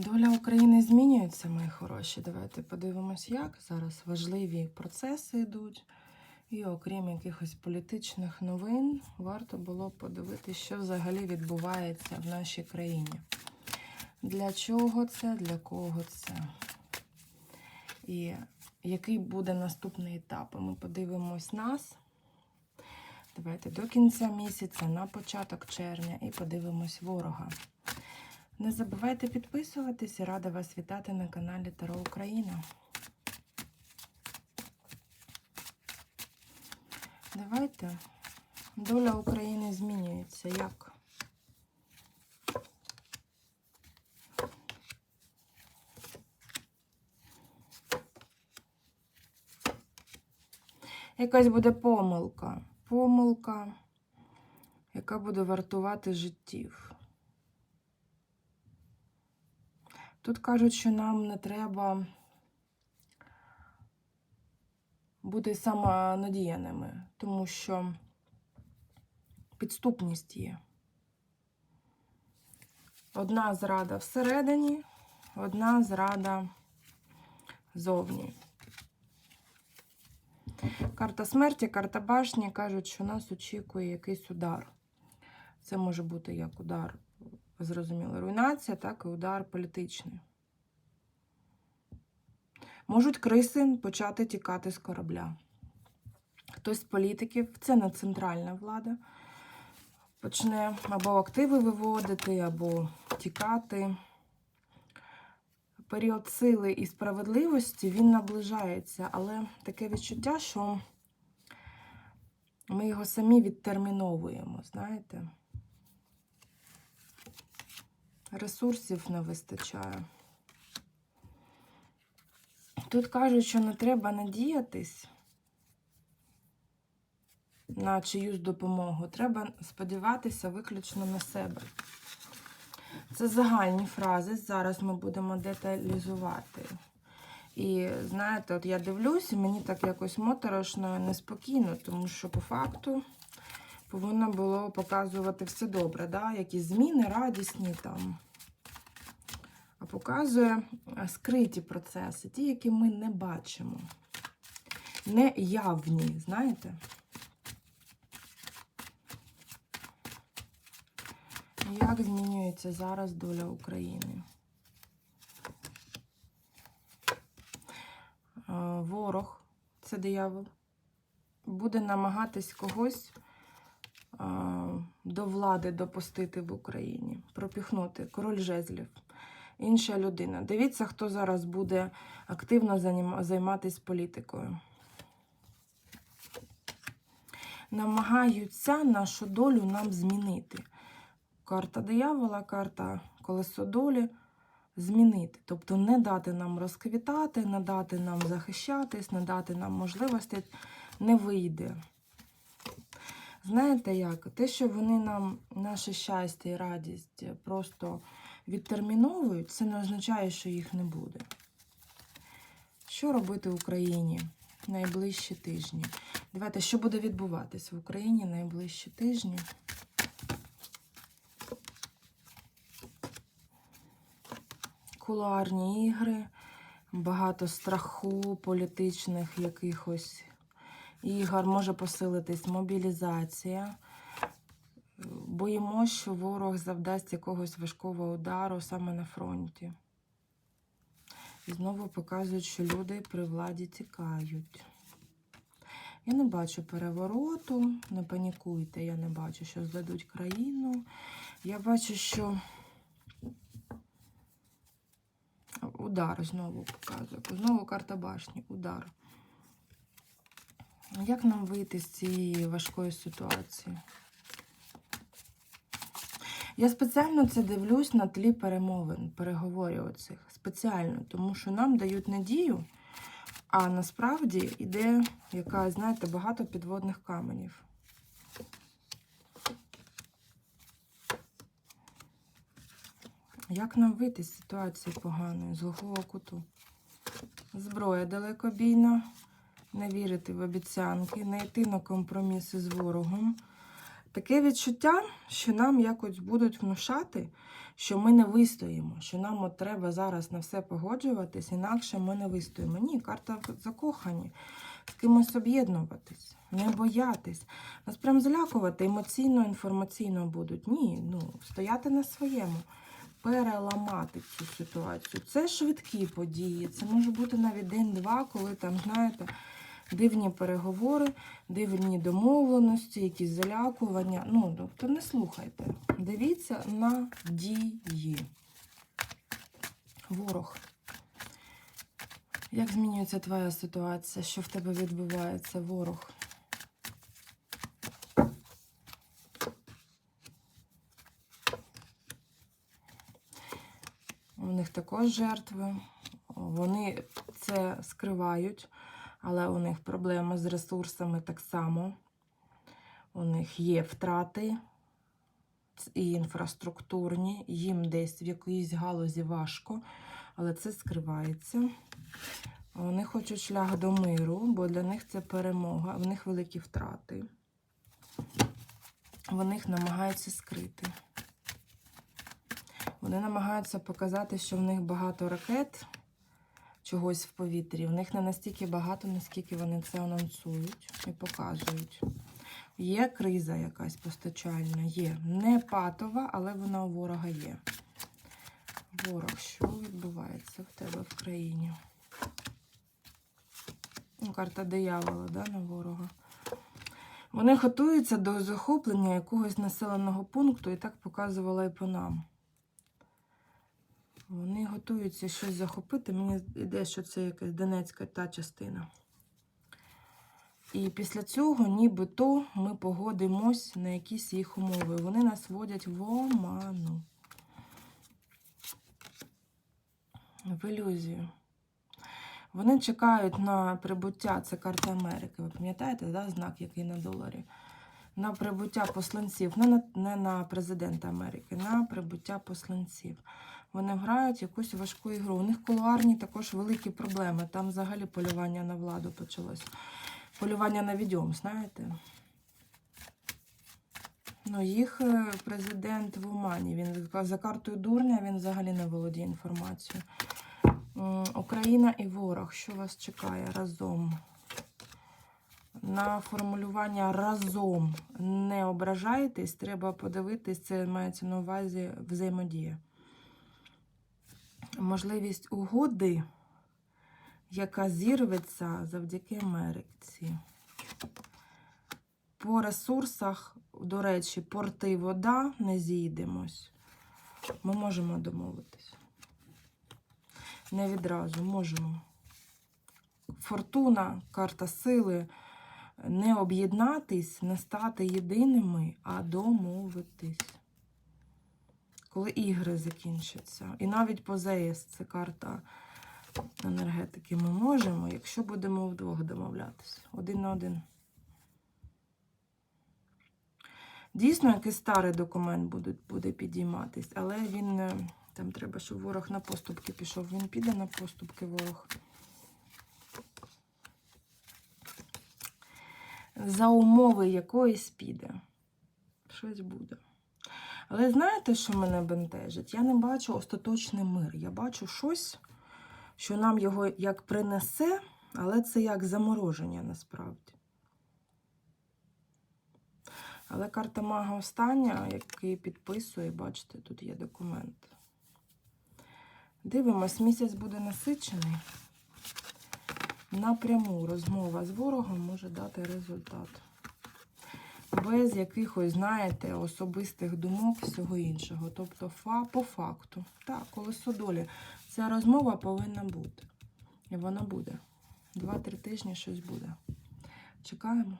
Доля України змінюється, мої хороші. Давайте подивимось, як зараз важливі процеси йдуть. І окрім якихось політичних новин, варто було подивитися, що взагалі відбувається в нашій країні. Для чого це, для кого це? І який буде наступний етап? Ми подивимось нас. Давайте до кінця місяця, на початок червня, і подивимось ворога. Не забувайте підписуватись і рада вас вітати на каналі Таро Україна. Давайте. Доля України змінюється. Як? Якась буде помилка. Помилка, яка буде вартувати життів. Тут кажуть, що нам не треба бути самонадіяними, тому що підступність є. Одна зрада всередині, одна зрада зовні. Карта смерті, карта башні кажуть, що нас очікує якийсь удар. Це може бути як удар зрозуміло, руйнація, так і удар політичний. Можуть криси почати тікати з корабля. Хтось з політиків, це не центральна влада, почне або активи виводити, або тікати. Період сили і справедливості він наближається, але таке відчуття, що ми його самі відтерміновуємо, знаєте? Ресурсів не вистачає. Тут кажуть, що не треба надіятись на чиюсь допомогу. Треба сподіватися виключно на себе. Це загальні фрази. Зараз ми будемо деталізувати. І знаєте, от я дивлюся, мені так якось моторошно неспокійно, тому що по факту повинно було показувати все добре, да? якісь зміни радісні там. А показує скриті процеси, ті, які ми не бачимо. Неявні, знаєте? Як змінюється зараз доля України? Ворог, це диявол, буде намагатись когось до влади допустити в Україні, пропіхнути король жезлів, інша людина. Дивіться, хто зараз буде активно займатися політикою. Намагаються нашу долю нам змінити. Карта диявола, карта колесо долі змінити. Тобто не дати нам розквітати, не дати нам захищатись, не дати нам можливості, не вийде. Знаєте як? Те, що вони нам наше щастя і радість просто відтерміновують, це не означає, що їх не буде. Що робити в Україні найближчі тижні? Давайте, що буде відбуватись в Україні найближчі тижні? Кулуарні ігри, багато страху, політичних якихось ігор, може посилитись мобілізація. Боїмося, що ворог завдасть якогось важкого удару саме на фронті. І знову показують, що люди при владі тікають. Я не бачу перевороту, не панікуйте, я не бачу, що здадуть країну. Я бачу, що удар знову показує. Знову карта башні, удар. Як нам вийти з цієї важкої ситуації? Я спеціально це дивлюсь на тлі перемовин, переговорів оцих. Спеціально, тому що нам дають надію, а насправді йде яка, знаєте, багато підводних каменів. Як нам вийти з ситуації поганої, з глухого куту? Зброя далекобійна, не вірити в обіцянки, не йти на компроміси з ворогом. Таке відчуття, що нам якось будуть внушати, що ми не вистоїмо, що нам от треба зараз на все погоджуватись, інакше ми не вистоїмо. Ні, карта закохані, з кимось об'єднуватись, не боятись. Нас прям залякувати емоційно, інформаційно будуть. Ні, ну, стояти на своєму, переламати цю ситуацію. Це швидкі події, це може бути навіть день-два, коли там, знаєте, дивні переговори, дивні домовленості, якісь залякування. Ну, тобто не слухайте. Дивіться на дії. Ворог. Як змінюється твоя ситуація? Що в тебе відбувається, ворог? У них також жертви. Вони це скривають, але у них проблема з ресурсами так само. У них є втрати і інфраструктурні, їм десь в якоїсь галузі важко, але це скривається. Вони хочуть шлях до миру, бо для них це перемога, в них великі втрати. Вони їх намагаються скрити. Вони намагаються показати, що в них багато ракет, чогось в повітрі. В них не настільки багато, наскільки вони це анонсують і показують. Є криза якась постачальна, є. Не патова, але вона у ворога є. Ворог, що відбувається в тебе в країні? Ну, Карта диявола, да, на ворога. Вони готуються до захоплення якогось населеного пункту, і так показувала і по нам. Вони готуються щось захопити. Мені йде, що це якась Донецька та частина. І після цього, нібито, ми погодимось на якісь їх умови. Вони нас вводять в оману. В ілюзію. Вони чекають на прибуття, це карта Америки. Ви пам'ятаєте, да, знак, який на доларі? На прибуття посланців, не на, не на президента Америки, на прибуття посланців. Вони грають якусь важку ігру. У них кулуарні також великі проблеми. Там взагалі полювання на владу почалось. Полювання на відьом, знаєте? Ну, їх е, президент в Умані. Він за картою дурня, він взагалі не володіє інформацією. Україна і ворог. Що вас чекає разом? На формулювання разом не ображайтесь, треба подивитись, це мається на увазі взаємодія. Можливість угоди, яка зірветься завдяки Америці. По ресурсах, до речі, порти вода не зійдемось. Ми можемо домовитись. Не відразу можемо. Фортуна, карта сили. Не об'єднатись, не стати єдиними, а домовитись. Коли ігри закінчаться. І навіть по ЗС це карта енергетики. Ми можемо, якщо будемо вдвох домовлятися. Один на один. Дійсно, якийсь старий документ буде, буде підійматись, але він е, там треба, щоб ворог на поступки пішов. Він піде на поступки ворог. За умови якоїсь піде. Щось буде. Але знаєте, що мене бентежить? Я не бачу остаточний мир. Я бачу щось, що нам його як принесе, але це як замороження насправді. Але карта мага остання, який підписує, бачите, тут є документ. Дивимось, місяць буде насичений. Напряму розмова з ворогом може дати результат. Без якихось, знаєте, особистих думок, всього іншого. Тобто, фа, по факту. Так, колесо долі. Ця розмова повинна бути. І вона буде. Два-три тижні щось буде. Чекаємо.